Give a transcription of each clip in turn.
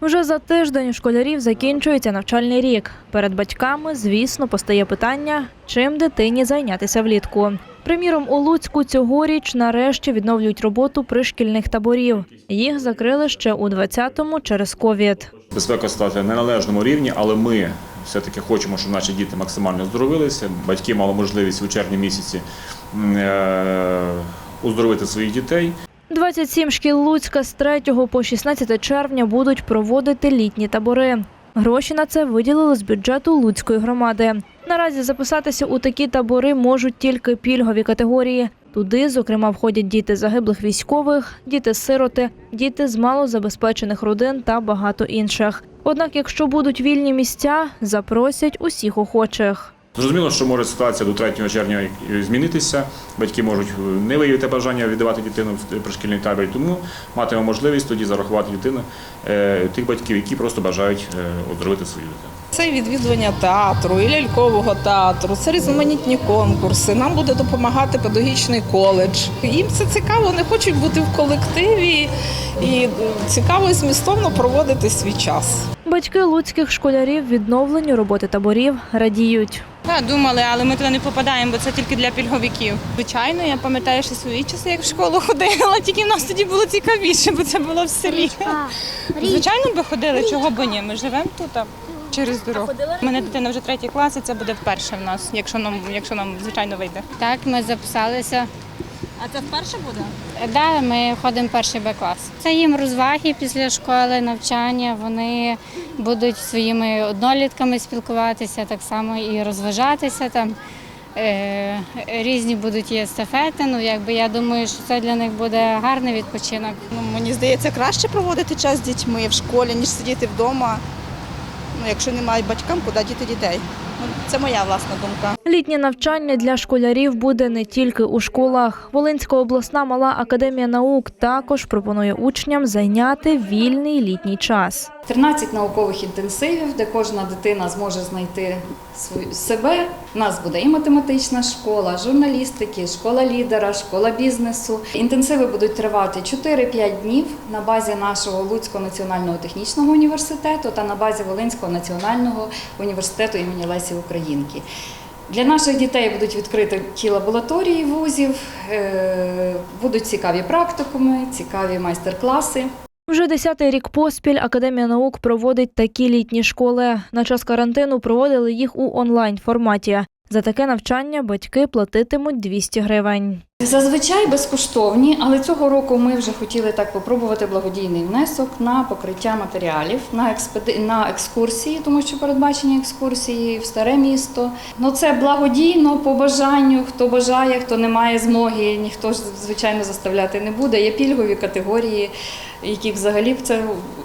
Вже за тиждень у школярів закінчується навчальний рік. Перед батьками, звісно, постає питання, чим дитині зайнятися влітку. Приміром, у Луцьку цьогоріч нарешті відновлюють роботу пришкільних таборів. Їх закрили ще у 20-му через ковід. Безпека ситуація на належному рівні, але ми все-таки хочемо, щоб наші діти максимально оздоровилися. Батьки мали можливість у червні місяці е, оздоровити своїх дітей. 27 шкіл Луцька з 3 по 16 червня будуть проводити літні табори. Гроші на це виділили з бюджету Луцької громади. Наразі записатися у такі табори можуть тільки пільгові категорії. Туди, зокрема, входять діти загиблих військових, діти-сироти, діти з малозабезпечених родин та багато інших. Однак, якщо будуть вільні місця, запросять усіх охочих. Зрозуміло, що може ситуація до 3 червня змінитися. Батьки можуть не виявити бажання віддавати дитину в пришкільний табір, тому матимемо можливість тоді зарахувати дитину е, тих батьків, які просто бажають е, оздоровити свою дитину. Це відвідування театру і лялькового театру, це різноманітні конкурси. Нам буде допомагати педагогічний коледж. Їм це цікаво, вони хочуть бути в колективі і е, цікаво і змістовно проводити свій час. Батьки луцьких школярів відновленню роботи таборів радіють. Так, думали, але ми туди не попадаємо, бо це тільки для пільговиків. Звичайно, я пам'ятаю, що свої часи, як в школу ходила, тільки в нас тоді було цікавіше, бо це було в селі. Звичайно, би ходили, чого б ні. Ми живемо тут через дорогу. У мене дитина вже третій клас, і це буде вперше в нас, якщо нам, якщо нам звичайно вийде. Так, ми записалися. А це вперше буде? Да, ми ходимо перший Б клас. Це їм розваги після школи, навчання. Вони будуть своїми однолітками спілкуватися, так само і розважатися там. Е, різні будуть і естафети. Ну, якби я думаю, що це для них буде гарний відпочинок. Ну, мені здається, краще проводити час з дітьми в школі, ніж сидіти вдома. Ну, якщо немає батькам, куди діти дітей. Ну, це моя власна думка. Літнє навчання для школярів буде не тільки у школах. Волинська обласна мала академія наук також пропонує учням зайняти вільний літній час. 13 наукових інтенсивів, де кожна дитина зможе знайти свою себе. У нас буде і математична школа, журналістики, школа лідера, школа бізнесу. Інтенсиви будуть тривати 4-5 днів на базі нашого Луцького національного технічного університету та на базі Волинського національного університету імені Лесі Українки. Для наших дітей будуть відкриті ті лабораторії вузів, е, будуть цікаві практикуми, цікаві майстер-класи. Вже десятий рік поспіль Академія наук проводить такі літні школи. На час карантину проводили їх у онлайн форматі. За таке навчання батьки платитимуть 200 гривень. Зазвичай безкоштовні, але цього року ми вже хотіли так попробувати благодійний внесок на покриття матеріалів, на експеди... на екскурсії, тому що передбачені екскурсії в старе місто. Ну це благодійно по бажанню. Хто бажає, хто не має змоги, ніхто ж звичайно заставляти не буде. Є пільгові категорії, яких взагалі це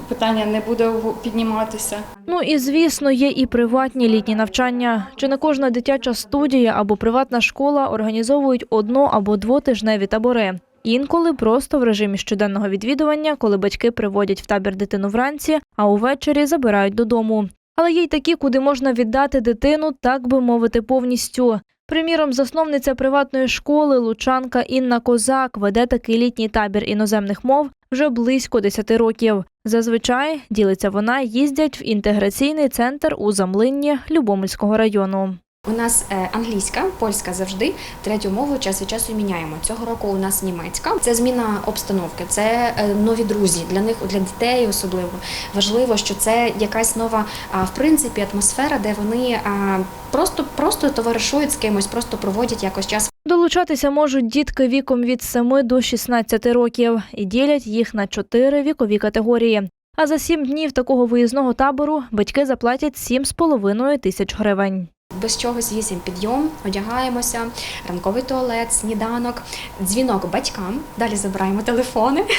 питання не буде підніматися. Ну і звісно, є і приватні літні навчання. Чи не кожна дитяча студія або приватна школа організовують одно або двотижневі табори. Інколи просто в режимі щоденного відвідування, коли батьки приводять в табір дитину вранці, а увечері забирають додому. Але є й такі, куди можна віддати дитину, так би мовити, повністю. Приміром, засновниця приватної школи Лучанка Інна Козак веде такий літній табір іноземних мов вже близько 10 років. Зазвичай ділиться вона, їздять в інтеграційний центр у Замлинні Любомельського району. У нас е, англійська, польська завжди. Третю мову час від часу міняємо. Цього року у нас німецька. Це зміна обстановки, це е, нові друзі для них, для дітей особливо важливо, що це якась нова, в принципі, атмосфера, де вони просто, просто товаришують з кимось, просто проводять якось час Долучатися можуть дітки віком від 7 до 16 років і ділять їх на чотири вікові категорії. А за сім днів такого виїзного табору батьки заплатять 7,5 тисяч гривень. Без чогось вісім підйом, одягаємося, ранковий туалет, сніданок, дзвінок батькам. Далі забираємо телефони.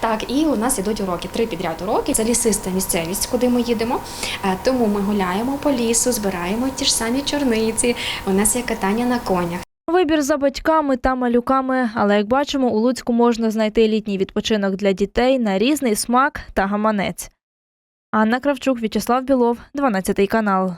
Так, і у нас ідуть уроки. Три підряд уроки. Це лісиста місцевість, куди ми їдемо. Е, Тому ми гуляємо по лісу, збираємо ті ж самі чорниці. У нас є катання на конях. Вибір за батьками та малюками, але як бачимо, у Луцьку можна знайти літній відпочинок для дітей на різний смак та гаманець. Анна Кравчук, В'ячеслав Білов, 12 канал.